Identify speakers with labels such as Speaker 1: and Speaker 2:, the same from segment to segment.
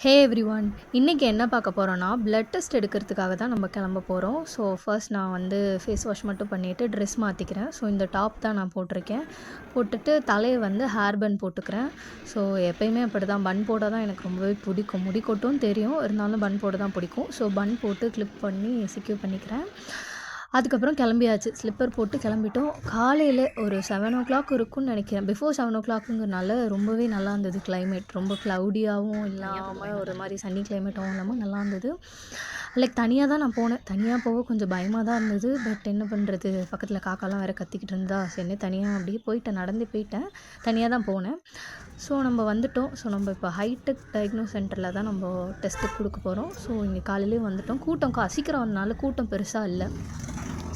Speaker 1: ஹே every one இன்றைக்கி என்ன பார்க்க போகிறோன்னா ப்ளட் டெஸ்ட் எடுக்கிறதுக்காக தான் நம்ம கிளம்ப போகிறோம் ஸோ ஃபர்ஸ்ட் நான் வந்து ஃபேஸ் வாஷ் மட்டும் பண்ணிவிட்டு ட்ரெஸ் மாற்றிக்கிறேன் ஸோ இந்த டாப் தான் நான் போட்டிருக்கேன். போட்டுட்டு தலையை வந்து ஹேர் பன் போட்டுக்கிறேன். ஸோ எப்பயுமே அப்படி தான் பன் போட தான் எனக்கு ரொம்பவே பிடிக்கும். முடி கொட்டும் தெரியும். இருந்தாலும் பன் போட தான் பிடிக்கும். ஸோ பன் போட்டு கிளிப் பண்ணி செக்யூர் பண்ணிக்கிறேன். அதுக்கப்புறம் கிளம்பியாச்சு. ஸ்லிப்பர் போட்டு கிளம்பிட்டோம். காலையில் ஒரு செவன் ஓ கிளாக் இருக்கும்னு நினைக்கிறேன். பிஃபோர் செவன் ஓ கிளாக்குங்கிறனால ரொம்பவே நல்லா இருந்தது கிளைமேட் ரொம்ப க்ளவுடியாகவும் இல்லாமல் ஒரு மாதிரி சன்னி கிளைமேட்டாகவும் இல்லாமல் நல்லா இருந்தது. லைக் தனியாக தான் நான் போனேன். தனியாக போக கொஞ்சம் பயமாக தான் இருந்தது. பட் என்ன பண்ணுறது பக்கத்தில் காக்காலாம் வேறு கத்திக்கிட்டு இருந்தா சரி தனியாக அப்படியே போயிட்டேன். நடந்து போயிட்டேன். தனியாக தான் போனேன். ஸோ நம்ம வந்துட்டோம். ஸோ நம்ம இப்போ ஹைடெக் டயக்னோ சென்டரில் தான் நம்ம டெஸ்ட்டு கொடுக்க போகிறோம் ஸோ இங்கே காலையிலேயே வந்துட்டோம். கூட்டம் சீக்கிரம் வந்தனால கூட்டம் பெருசாக இல்லை.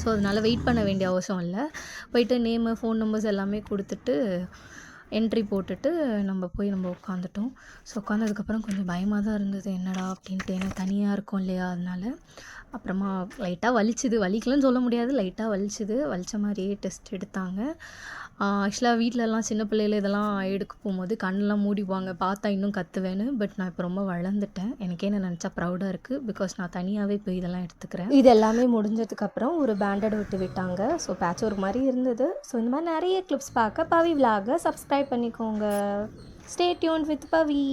Speaker 1: ஸோ அதனால் வெயிட் பண்ண வேண்டிய அவசியம் இல்லை. போயிட்டு நேமு ஃபோன் நம்பர்ஸ் எல்லாமே கொடுத்துட்டு என்ட்ரி போட்டுட்டு நம்ம போய் நம்ம உட்காந்துட்டோம் ஸோ உட்காந்ததுக்கப்புறம் கொஞ்சம் பயமாக தான் இருந்தது. என்னடா அப்படின்ட்டு. ஏன்னா தனியாக இருக்கும் இல்லையா? அதனால அப்புறமா லைட்டாக வலிச்சுது. வலிக்கலன்னு சொல்ல முடியாது. லைட்டாக வலிச்சுது. வலித்த மாதிரியே டெஸ்ட் எடுத்தாங்க. ஆக்சுவலாக வீட்டிலலாம் சின்ன பிள்ளையில இதெல்லாம் எடுக்க போகும்போது கண்ணெலாம் மூடிவாங்க பார்த்தா இன்னும் கற்றுவேன்னு பட் நான் இப்போ ரொம்ப வளர்ந்துட்டேன். எனக்கே என்ன நினச்சா ப்ரௌடாக இருக்குது பிகாஸ் நான் தனியாகவே போய் இதெல்லாம் எடுத்துக்கிறேன். இது எல்லாமே முடிஞ்சதுக்கப்புறம் ஒரு பேண்டட் விட்டு விட்டாங்க. ஸோ பேட்ச் ஒரு மாதிரி இருந்தது. ஸோ இந்த மாதிரி நிறைய கிளிப்ஸ் பார்க்க. பவி விலாக சப்ஸ்கிரைப் பண்ணிக்கோங்க. Stay tuned with Pavi